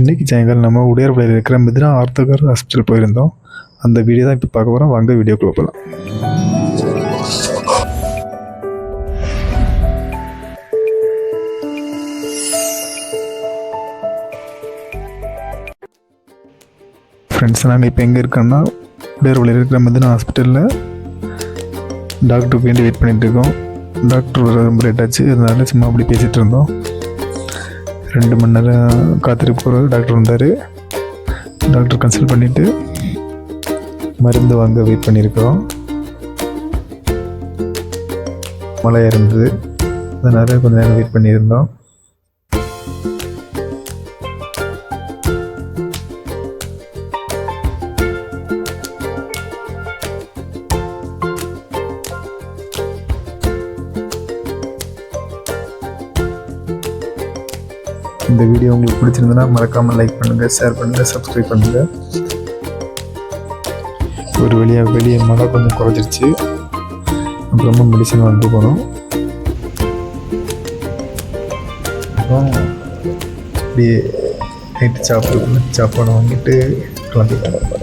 இன்றைக்கி சாயங்காலம் நம்ம உடையார்பாளையில் இருக்கிற மிதினா ஆர்த்தகர் ஹாஸ்பிட்டல் போயிருந்தோம். அந்த வீடியோ தான் இப்போ பார்க்க போகிறோம் வாங்க வீடியோக்குள்ளே போகலாம் ஃப்ரெண்ட்ஸ் நாங்கள் இப்போ எங்கே இருக்கோம்னா உடையார்பாளையில் இருக்கிற மிதினா ஹாஸ்பிட்டலில் டாக்டருக்கு வேண்டி வெயிட் பண்ணிகிட்டு இருக்கோம். டாக்டர் வர ரொம்ப லேட் ஆச்சு. அதனால சும்மா அப்படி பேசிகிட்டு இருந்தோம். ரெண்டு மணி நேரம் காத்திருப்பு போகிற டாக்டர் வந்தார். டாக்டர் கன்சல்ட் பண்ணிவிட்டு மருந்து வாங்க வெயிட் பண்ணியிருக்கிறோம். மழையாக இருந்தது. அதனால் கொஞ்ச நேரம் வெயிட் பண்ணியிருந்தோம். இந்த வீடியோ உங்களுக்கு பிடிச்சிருந்ததுன்னா மறக்காமல் லைக் பண்ணுங்கள் ஷேர் பண்ணுங்கள் சப்ஸ்கிரைப் பண்ணுங்கள் ஒரு வழியாக வெளியே மழை கொஞ்சம் குறைஞ்சிருச்சு. அப்புறமா மெடிசன் வாங்கிட்டு போனோம் அப்புறம் அப்படியே நைட்டு சாப்பிட்டு சாப்பாடு வாங்கிட்டு கிளம்பிட்டோம்.